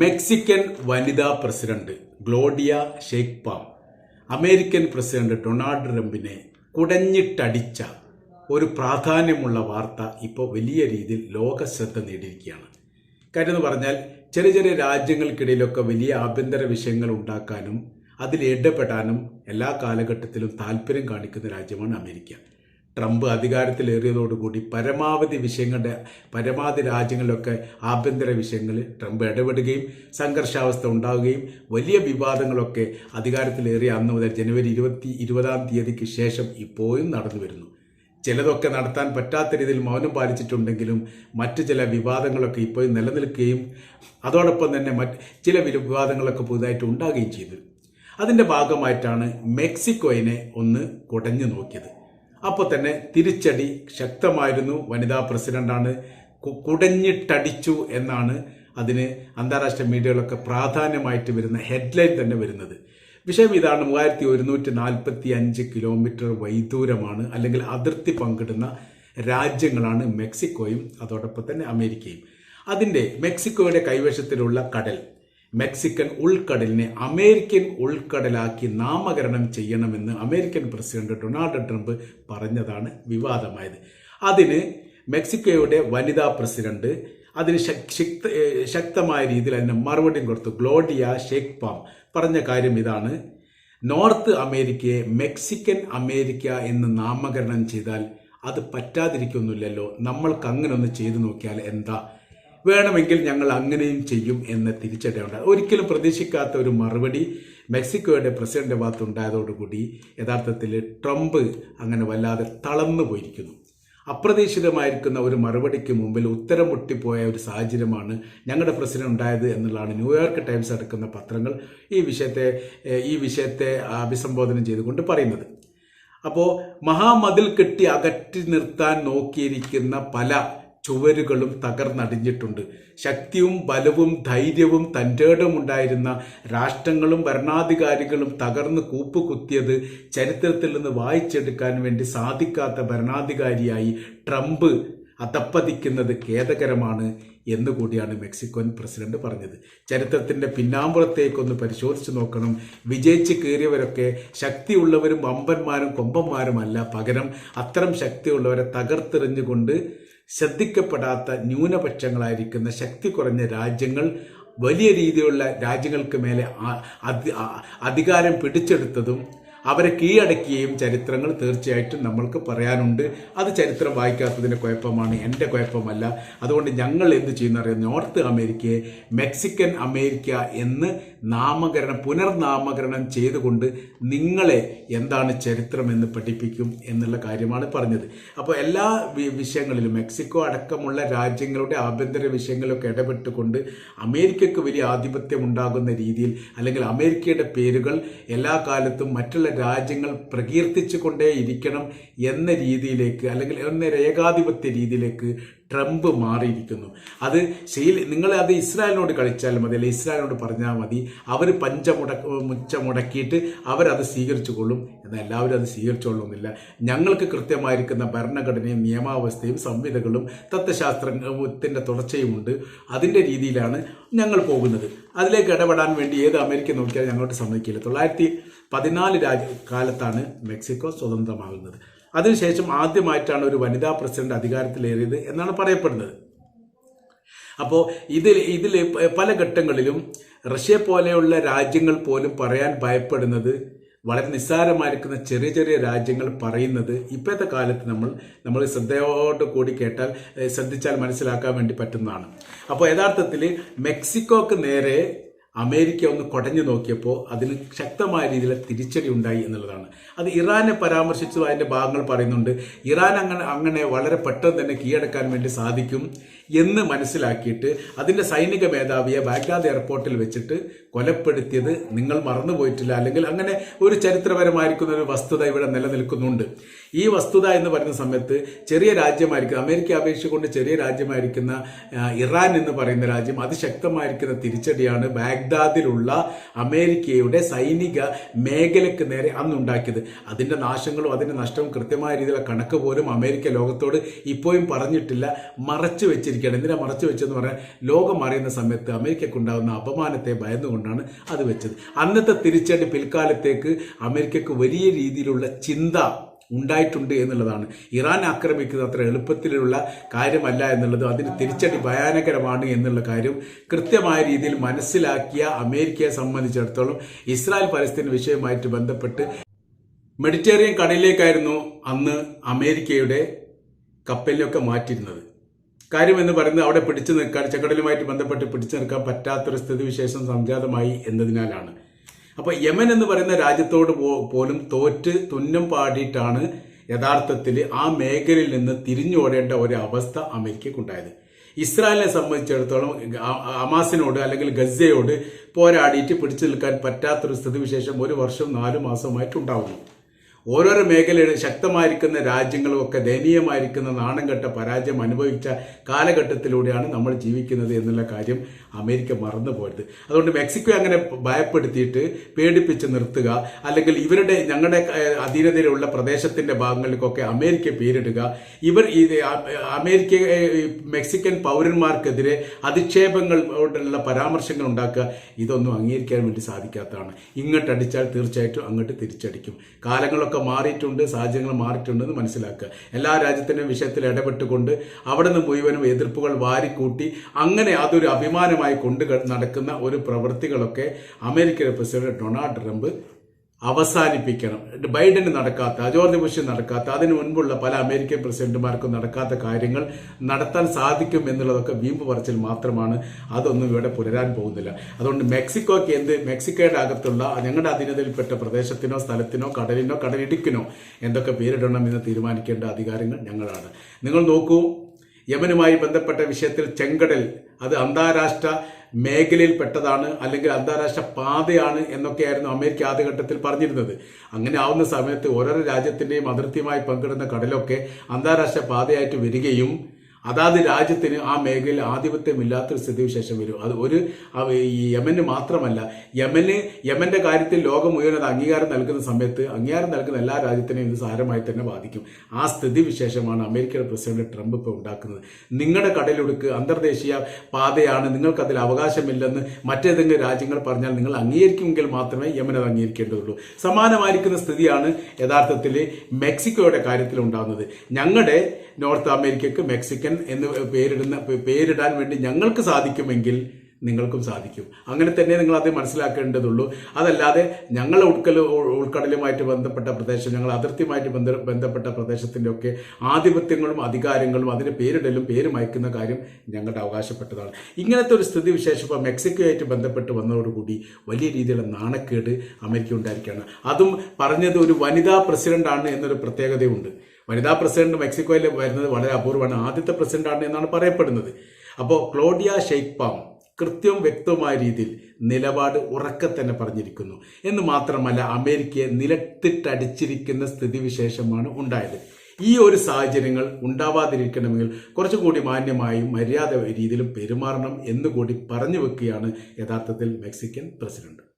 Mexican വനിതാ president Claudia Sheinbaum American president Donald ട്രംപിനെ കുടഞ്ഞിട്ടടിച്ച ഒരു പ്രാധാന്യമുള്ള വാർത്ത ഇപ്പോൾ വലിയ രീതിയിൽ ലോക ശ്രദ്ധ നേടിയിരിക്കുകയാണ്. കാര്യം എന്ന് പറഞ്ഞാൽ ചെറിയ ചെറിയ രാജ്യങ്ങൾക്കിടയിലൊക്കെ വലിയ ആഭ്യന്തര വിഷയങ്ങൾ ഉണ്ടാക്കാനും അതിൽ ഇടപെടാനും എല്ലാ കാലഘട്ടത്തിലും താല്പര്യം കാണിക്കുന്ന രാജ്യമാണ് അമേരിക്ക. ട്രംപ് അധികാരത്തിലേറിയതോടുകൂടി പരമാവധി വിഷയങ്ങളുടെ പരമാവധി രാജ്യങ്ങളിലൊക്കെ ആഭ്യന്തര വിഷയങ്ങളിൽ ട്രംപ് ഇടപെടുകയും സംഘർഷാവസ്ഥ ഉണ്ടാവുകയും വലിയ വിവാദങ്ങളൊക്കെ അധികാരത്തിലേറിയ അന്ന് മുതൽ ജനുവരി ഇരുപത്തി ഇരുപതാം തീയതിക്ക് ശേഷം ഇപ്പോഴും നടന്നു വരുന്നു. ചിലതൊക്കെ നടത്താൻ പറ്റാത്ത രീതിയിൽ മൗനം പാലിച്ചിട്ടുണ്ടെങ്കിലും മറ്റു ചില വിവാദങ്ങളൊക്കെ ഇപ്പോഴും നിലനിൽക്കുകയും അതോടൊപ്പം തന്നെ മറ്റ് ചില വിവാദങ്ങളൊക്കെ പുതുതായിട്ട് ഉണ്ടാകുകയും ചെയ്തു. അതിന്റെ ഭാഗമായിട്ടാണ് മെക്സിക്കോയിനെ ഒന്ന് കുടഞ്ഞു നോക്കിയത്. അപ്പോൾ തന്നെ തിരിച്ചടി ശക്തമായിരുന്നു. വനിതാ പ്രസിഡന്റാണ് കുടഞ്ഞിട്ടടിച്ചു എന്നാണ് അതിന് അന്താരാഷ്ട്ര മീഡിയകളൊക്കെ പ്രാധാന്യമായിട്ട് വരുന്ന ഹെഡ്ലൈൻ തന്നെ വരുന്നത്. വിഷയം ഇതാണ്. മൂവായിരത്തി ഒരുന്നൂറ്റി നാൽപ്പത്തി അഞ്ച് കിലോമീറ്റർ വൈദൂരമാണ് അല്ലെങ്കിൽ അതിർത്തി പങ്കിടുന്ന രാജ്യങ്ങളാണ് മെക്സിക്കോയും അതോടൊപ്പം തന്നെ അമേരിക്കയും. അതിന്റെ മെക്സിക്കോയുടെ കൈവശത്തിലുള്ള കടൽ മെക്സിക്കൻ ഉൾക്കടലിനെ അമേരിക്കൻ ഉൾക്കടലാക്കി നാമകരണം ചെയ്യണമെന്ന് അമേരിക്കൻ പ്രസിഡന്റ് ഡൊണാൾഡ് ട്രംപ് പറഞ്ഞതാണ് വിവാദമായത്. അതിന് മെക്സിക്കോയുടെ വനിതാ പ്രസിഡന്റ് അതിന് ശക്ത ശക്തമായ രീതിയിൽ അതിന് മറുപടിയും കൊടുത്തു. ഗ്ലോഡിയ ഷേക്ക് പാം പറഞ്ഞ കാര്യം ഇതാണ്. നോർത്ത് അമേരിക്കയെ മെക്സിക്കൻ അമേരിക്ക എന്ന് നാമകരണം ചെയ്താൽ അത് പറ്റാതിരിക്കുന്നില്ലല്ലോ നമ്മൾക്ക് അങ്ങനെ ഒന്ന് ചെയ്തു നോക്കിയാൽ എന്താ? വേണമെങ്കിൽ ഞങ്ങൾ അങ്ങനെയും ചെയ്യും എന്ന് തിരിച്ചടിയുണ്ട് ഒരിക്കലും പ്രതീക്ഷിക്കാത്ത ഒരു മറുപടി മെക്സിക്കോയുടെ പ്രസിഡന്റ് ഭാഗത്തുണ്ടായതോടുകൂടി യഥാർത്ഥത്തിൽ ട്രംപ് അങ്ങനെ വല്ലാതെ തളർന്നു പോയിരിക്കുന്നു. അപ്രതീക്ഷിതമായിരിക്കുന്ന ഒരു മറുപടിക്ക് മുമ്പിൽ ഉത്തരം മുട്ടിപ്പോയ ഒരു സാഹചര്യമാണ് ഞങ്ങളുടെ പ്രസിഡന്റ് ഉണ്ടായത് എന്നുള്ളതാണ് ന്യൂയോർക്ക് ടൈംസ് അടക്കുന്ന പത്രങ്ങൾ ഈ വിഷയത്തെ ഈ വിഷയത്തെ അഭിസംബോധന ചെയ്തുകൊണ്ട് പറയുന്നത്. അപ്പോൾ മഹാമതിൽ കെട്ടി അകറ്റി നിർത്താൻ നോക്കിയിരിക്കുന്ന പല ചുവരുകളും തകർന്നടിഞ്ഞിട്ടുണ്ട്. ശക്തിയും ബലവും ധൈര്യവും തന്റെടമുണ്ടായിരുന്ന രാഷ്ട്രങ്ങളും ഭരണാധികാരികളും തകർന്ന് കൂപ്പുകുത്തിയത് ചരിത്രത്തിൽ നിന്ന് വായിച്ചെടുക്കാൻ വേണ്ടി സാധിക്കാത്ത ഭരണാധികാരിയായി ട്രംപ് അധപ്പതിക്കുന്നത് ഖേദകരമാണ് എന്നുകൂടിയാണ് മെക്സിക്കോൻ പ്രസിഡന്റ് പറഞ്ഞത്. ചരിത്രത്തിന്റെ പിന്നാമ്പുറത്തേക്കൊന്ന് പരിശോധിച്ചു നോക്കണം. വിജയിച്ച് കയറിയവരൊക്കെ ശക്തിയുള്ളവരും വമ്പന്മാരും കൊമ്പന്മാരുമല്ല. പകരം അത്തരം ശക്തിയുള്ളവരെ തകർത്തെറിഞ്ഞുകൊണ്ട് ശ്രദ്ധിക്കപ്പെടാത്ത ന്യൂനപക്ഷങ്ങളായിരിക്കുന്ന ശക്തി കുറഞ്ഞ രാജ്യങ്ങൾ വലിയ രീതിയിലുള്ള രാജ്യങ്ങൾക്ക് മേലെ അധികാരം പിടിച്ചെടുത്തതും അവരെ കീഴടക്കിയും ചരിത്രങ്ങൾ തീർച്ചയായിട്ടും നമ്മൾക്ക് പറയാനുണ്ട്. അത് ചരിത്രം വായിക്കാത്തതിന്റെ കുഴപ്പമാണ്. എന്റെ കുഴപ്പമല്ല. അതുകൊണ്ട് ഞങ്ങൾ എന്ത് ചെയ്യുന്ന അറിയാം? നോർത്ത് അമേരിക്കയെ മെക്സിക്കൻ അമേരിക്ക എന്ന് നാമകരണം പുനർനാമകരണം ചെയ്തുകൊണ്ട് നിങ്ങളെ എന്താണ് ചരിത്രം എന്ന് പഠിപ്പിക്കും എന്നുള്ള കാര്യമാണ് പറഞ്ഞത്. അപ്പോൾ എല്ലാ വിഷയങ്ങളിലും മെക്സിക്കോ അടക്കമുള്ള രാജ്യങ്ങളുടെ ആഭ്യന്തര വിഷയങ്ങളൊക്കെ ഇടപെട്ടുകൊണ്ട് അമേരിക്കയ്ക്ക് വലിയ ആധിപത്യം ഉണ്ടാകുന്ന രീതിയിൽ അല്ലെങ്കിൽ അമേരിക്കയുടെ പേരുകൾ എല്ലാ കാലത്തും മറ്റുള്ള രാജ്യങ്ങൾ പ്രകീർത്തിച്ചു കൊണ്ടേ ഇരിക്കണം എന്ന രീതിയിലേക്ക് അല്ലെങ്കിൽ എന്ന ഏകാധിപത്യ രീതിയിലേക്ക് ട്രംപ് മാറിയിരിക്കുന്നു. അത് ശീല നിങ്ങൾ അത് ഇസ്രായേലിനോട് കളിച്ചാൽ മതി അല്ലെങ്കിൽ ഇസ്രായേലിനോട് പറഞ്ഞാൽ മതി. അവർ പഞ്ചമുട മുച്ച മുടക്കിയിട്ട് അവരത് സ്വീകരിച്ചു കൊള്ളും എന്നാൽ എല്ലാവരും അത് സ്വീകരിച്ചോളുന്നില്ല ഞങ്ങൾക്ക് കൃത്യമായിരിക്കുന്ന ഭരണഘടനയും നിയമാവസ്ഥയും സംഹിതകളും തത്വശാസ്ത്രത്തിന്റെ തുടർച്ചയുമുണ്ട്. അതിന്റെ രീതിയിലാണ് ഞങ്ങൾ പോകുന്നത്. അതിലേക്ക് ഇടപെടാൻ വേണ്ടി ഏത് അമേരിക്ക നോക്കിയാലും ഞങ്ങളോട് സമ്മതിക്കില്ല. തൊള്ളായിരത്തി പതിനാല് രാജ്യ കാലത്താണ് മെക്സിക്കോ സ്വതന്ത്രമാകുന്നത്. അതിനുശേഷം ആദ്യമായിട്ടാണ് ഒരു വനിതാ പ്രസിഡന്റ് അധികാരത്തിലേറിയത് എന്നാണ് പറയപ്പെടുന്നത്. അപ്പോൾ ഇതിൽ ഇതിൽ പല ഘട്ടങ്ങളിലും റഷ്യ പോലെയുള്ള രാജ്യങ്ങൾ പോലും പറയാൻ ഭയപ്പെടുന്നത് വളരെ നിസ്സാരമായിരിക്കുന്ന ചെറിയ ചെറിയ രാജ്യങ്ങൾ പറയുന്നത് ഇപ്പോഴത്തെ കാലത്ത് നമ്മൾ നമ്മൾ ശ്രദ്ധയോട് കൂടി കേട്ടാൽ ശ്രദ്ധിച്ചാൽ മനസ്സിലാക്കാൻ വേണ്ടി പറ്റുന്നതാണ്. അപ്പോൾ യഥാർത്ഥത്തിൽ മെക്സിക്കോക്ക് നേരെ അമേരിക്ക ഒന്ന് കുടഞ്ഞു നോക്കിയപ്പോൾ അതിന് ശക്തമായ രീതിയിൽ തിരിച്ചടി ഉണ്ടായി എന്നുള്ളതാണ്. അത് ഇറാനെ പരാമർശിച്ചു. അതിന്റെ ഭാഗങ്ങൾ പറയുന്നുണ്ട് ഇറാൻ അങ്ങനെ അങ്ങനെ വളരെ പെട്ടെന്ന് തന്നെ കീഴടക്കാൻ വേണ്ടി സാധിക്കും എന്ന് മനസ്സിലാക്കിയിട്ട് അതിന്റെ സൈനിക മേധാവിയെ ബാഗ്ദാദ് എയർപോർട്ടിൽ വെച്ചിട്ട് കൊലപ്പെടുത്തിയത് നിങ്ങൾ മറന്നുപോയിട്ടില്ല. അല്ലെങ്കിൽ അങ്ങനെ ഒരു ചരിത്രപരമായിരിക്കുന്ന ഒരു വസ്തുത ഇവിടെ നിലനിൽക്കുന്നുണ്ട്. ഈ വസ്തുത എന്ന് പറയുന്ന സമയത്ത് ചെറിയ രാജ്യമായിരിക്കും അമേരിക്ക അപേക്ഷിച്ചുകൊണ്ട് ചെറിയ രാജ്യമായിരിക്കുന്ന ഇറാൻ എന്ന് പറയുന്ന രാജ്യം അതിശക്തമായിരിക്കുന്ന തിരിച്ചടിയാണ് ബാഗ് ബാഗ്ദാദിലുള്ള അമേരിക്കയുടെ സൈനിക മേഖലയ്ക്ക് നേരെ അന്നുണ്ടാക്കിയത്. അതിന്റെ നാശങ്ങളും അതിന്റെ നഷ്ടവും കൃത്യമായ രീതിയിലുള്ള കണക്ക് പോലും അമേരിക്ക ലോകത്തോട് ഇപ്പോഴും പറഞ്ഞിട്ടില്ല. മറച്ചു വെച്ചിരിക്കുകയാണ്. എന്തിനാ മറച്ചു വെച്ചെന്ന് പറഞ്ഞാൽ ലോകം അറിയുന്ന സമയത്ത് അമേരിക്കക്കുണ്ടാകുന്ന അപമാനത്തെ ഭയന്നുകൊണ്ടാണ് അത് വെച്ചത്. അന്നത്തെ തിരിച്ചടി പിൽക്കാലത്തേക്ക് അമേരിക്കക്ക് വലിയ രീതിയിലുള്ള ചിന്ത ഉണ്ടായിട്ടുണ്ട് എന്നുള്ളതാണ്. ഇറാൻ ആക്രമിക്കുന്നത് അത്ര എളുപ്പത്തിലുള്ള കാര്യമല്ല എന്നുള്ളത് അതിന് തിരിച്ചടി ഭയാനകരമാണ് എന്നുള്ള കാര്യം കൃത്യമായ രീതിയിൽ മനസ്സിലാക്കിയ അമേരിക്കയെ സംബന്ധിച്ചിടത്തോളം ഇസ്രായേൽ പലസ്തീൻ വിഷയവുമായിട്ട് ബന്ധപ്പെട്ട് മെഡിറ്ററേനിയൻ കടലിലേക്കായിരുന്നു അന്ന് അമേരിക്കയുടെ കപ്പലിനൊക്കെ മാറ്റിയിരുന്നത്. കാര്യം എന്ന് പറയുന്നത് അവിടെ പിടിച്ചു നിൽക്കാൻ ചെങ്കടലുമായിട്ട് ബന്ധപ്പെട്ട് പിടിച്ചു നിൽക്കാൻ പറ്റാത്തൊരു സ്ഥിതിവിശേഷം സംജാതമായി എന്നതിനാലാണ്. അപ്പൊ യമൻ എന്ന് പറയുന്ന രാജ്യത്തോട് പോലും തോറ്റ് തുന്നം പാടിയിട്ടാണ് യഥാർത്ഥത്തിൽ ആ മേഖലയിൽ നിന്ന് തിരിഞ്ഞോടേണ്ട ഒരു അവസ്ഥ അമേരിക്കക്കുണ്ടായത്. ഇസ്രായേലിനെ സംബന്ധിച്ചിടത്തോളം അമാസിനോട് അല്ലെങ്കിൽ ഗസയോട് പോരാടിയിട്ട് പിടിച്ചു നിൽക്കാൻ പറ്റാത്തൊരു സ്ഥിതിവിശേഷം ഒരു വർഷം നാലു മാസമായിട്ടുണ്ടാവുന്നു ഓരോരോ മേഖലയുടെ ശക്തമായിരിക്കുന്ന രാജ്യങ്ങളും ഒക്കെ ദയനീയമായിരിക്കുന്ന നാണം പരാജയം അനുഭവിച്ച കാലഘട്ടത്തിലൂടെയാണ് നമ്മൾ ജീവിക്കുന്നത് എന്നുള്ള കാര്യം അമേരിക്ക മറന്നു പോയത്. അതുകൊണ്ട് മെക്സിക്കോ അങ്ങനെ ഭയപ്പെടുത്തിയിട്ട് പേടിപ്പിച്ച് നിർത്തുക അല്ലെങ്കിൽ ഇവരുടെ ഞങ്ങളുടെ അധീനതയിലുള്ള പ്രദേശത്തിന്റെ ഭാഗങ്ങളിലേക്കൊക്കെ അമേരിക്ക പേരിടുക. ഇവർ ഈ അമേരിക്ക മെക്സിക്കൻ പൗരന്മാർക്കെതിരെ അധിക്ഷേപങ്ങളോടുള്ള പരാമർശങ്ങൾ ഉണ്ടാക്കുക ഇതൊന്നും അംഗീകരിക്കാൻ വേണ്ടി സാധിക്കാത്തതാണ്. ഇങ്ങോട്ടടിച്ചാൽ തീർച്ചയായിട്ടും അങ്ങോട്ട് തിരിച്ചടിക്കും. കാലങ്ങളൊക്കെ മാറിയിട്ടുണ്ട് സാഹചര്യങ്ങൾ മാറിയിട്ടുണ്ടെന്ന് മനസ്സിലാക്കുക. എല്ലാ രാജ്യത്തിന്റെയും വിഷയത്തിൽ ഇടപെട്ടുകൊണ്ട് അവിടെ നിന്ന് മുഴുവനും എതിർപ്പുകൾ വാരിക്കൂട്ടി അങ്ങനെ അതൊരു അഭിമാനമായി കൊണ്ട് നടക്കുന്ന ഒരു പ്രവൃത്തികളൊക്കെ അമേരിക്കയുടെ പ്രസിഡന്റ് ഡൊണാൾഡ് ട്രംപ് അവസാനിപ്പിക്കണം. ബൈഡന് നടക്കാത്ത ജോർജ് ബുഷ് നടക്കാത്ത അതിനു മുൻപുള്ള പല അമേരിക്കൻ പ്രസിഡന്റുമാർക്കും നടക്കാത്ത കാര്യങ്ങൾ നടത്താൻ സാധിക്കും എന്നുള്ളതൊക്കെ വീമ്പ് പറച്ചിൽ മാത്രമാണ്. അതൊന്നും ഇവിടെ പുലരാൻ പോകുന്നില്ല. അതുകൊണ്ട് മെക്സിക്കോയ്ക്ക് എന്ത് മെക്സിക്കോയുടെ അകത്തുള്ള ഞങ്ങളുടെ അധീനതയിൽപ്പെട്ട പ്രദേശത്തിനോ സ്ഥലത്തിനോ കടലിനോ കടലിടുക്കിനോ എന്തൊക്കെ പേരിടണം എന്ന് തീരുമാനിക്കേണ്ട അധികാരങ്ങൾ ഞങ്ങളാണ്. നിങ്ങൾ നോക്കൂ യമനുമായി ബന്ധപ്പെട്ട വിഷയത്തിൽ ചെങ്കടൽ അത് അന്താരാഷ്ട്ര മേഖലയിൽപ്പെട്ടതാണ് അല്ലെങ്കിൽ അന്താരാഷ്ട്ര പാതയാണ് എന്നൊക്കെയായിരുന്നു അമേരിക്ക ആദ്യഘട്ടത്തിൽ പറഞ്ഞിരുന്നത്. അങ്ങനെ ആവുന്ന സമയത്ത് ഓരോരോ രാജ്യത്തിന്റെയും അതിർത്തിയുമായി പങ്കിടുന്ന കടലൊക്കെ അന്താരാഷ്ട്ര പാതയായിട്ട് വരികയും അതാത് രാജ്യത്തിന് ആ മേഖലയിൽ ആധിപത്യമില്ലാത്തൊരു സ്ഥിതിവിശേഷം വരും. അത് ഒരു യമന് മാത്രമല്ല യമന് യമന്റെ കാര്യത്തിൽ ലോകം മുഴുവൻ അംഗീകാരം നൽകുന്ന സമയത്ത് അംഗീകാരം നൽകുന്ന എല്ലാ രാജ്യത്തിനെയും ഇത് സാരമായി തന്നെ ബാധിക്കും. ആ സ്ഥിതിവിശേഷമാണ് അമേരിക്കയുടെ പ്രസിഡന്റ് ട്രംപ് ഇപ്പോൾ ഉണ്ടാക്കുന്നത്. നിങ്ങളുടെ കടലൊടുക്ക് അന്തർദേശീയ പാതയാണ് നിങ്ങൾക്കതിൽ അവകാശമില്ലെന്ന് മറ്റേതെങ്കിലും രാജ്യങ്ങൾ പറഞ്ഞാൽ നിങ്ങൾ അംഗീകരിക്കുമെങ്കിൽ മാത്രമേ യമൻ അത് അംഗീകരിക്കേണ്ടതുള്ളൂ. സമാനമായിരിക്കുന്ന സ്ഥിതിയാണ് യഥാർത്ഥത്തിൽ മെക്സിക്കോയുടെ കാര്യത്തിൽ ഉണ്ടാകുന്നത്. ഞങ്ങളുടെ നോർത്ത് അമേരിക്കക്ക് മെക്സിക്കൻ എന്ന് പേരിടുന്ന പേരിടാൻ വേണ്ടി ഞങ്ങൾക്ക് സാധിക്കുമെങ്കിൽ നിങ്ങൾക്കും സാധിക്കും. അങ്ങനെ തന്നെ നിങ്ങൾ അത് മനസ്സിലാക്കേണ്ടതുള്ളൂ. അതല്ലാതെ ഞങ്ങളെ ഉൾക്കൽ ഉൾക്കടലുമായിട്ട് ബന്ധപ്പെട്ട പ്രദേശം ഞങ്ങൾ അതിർത്തിയുമായിട്ട് ബന്ധ ബന്ധപ്പെട്ട പ്രദേശത്തിന്റെ ഒക്കെ ആധിപത്യങ്ങളും അധികാരങ്ങളും അതിന് പേരിടലും പേര് മയക്കുന്ന കാര്യം ഞങ്ങളുടെ അവകാശപ്പെട്ടതാണ്. ഇങ്ങനത്തെ ഒരു സ്ഥിതി വിശേഷം ഇപ്പോൾ മെക്സിക്കോയായിട്ട് ബന്ധപ്പെട്ട് വന്നതോടുകൂടി വലിയ രീതിയിലുള്ള നാണക്കേട് അമേരിക്ക ഉണ്ടായിരിക്കുകയാണ്. അതും പറഞ്ഞത് ഒരു വനിതാ പ്രസിഡന്റാണ് എന്നൊരു പ്രത്യേകതയുണ്ട്. വനിതാ പ്രസിഡന്റ് മെക്സിക്കോയിൽ വരുന്നത് വളരെ അപൂർവമാണ്. ആദ്യത്തെ പ്രസിഡന്റാണ് എന്നാണ് പറയപ്പെടുന്നത്. അപ്പോൾ ക്ലോഡിയ ഷെയ്ക്പാം കൃത്യവും വ്യക്തവുമായ രീതിയിൽ നിലപാട് ഉറക്കെ തന്നെ പറഞ്ഞിരിക്കുന്നു. എന്ന് മാത്രമല്ല അമേരിക്കയെ നിലത്തിട്ടടിച്ചിരിക്കുന്ന സ്ഥിതിവിശേഷമാണ് ഉണ്ടായത്. ഈ ഒരു സാഹചര്യങ്ങൾ ഉണ്ടാവാതിരിക്കണമെങ്കിൽ കുറച്ചുകൂടി മാന്യമായും മര്യാദ രീതിയിലും പെരുമാറണം എന്നുകൂടി പറഞ്ഞു വെക്കുകയാണ് യഥാർത്ഥത്തിൽ മെക്സിക്കൻ പ്രസിഡന്റ്.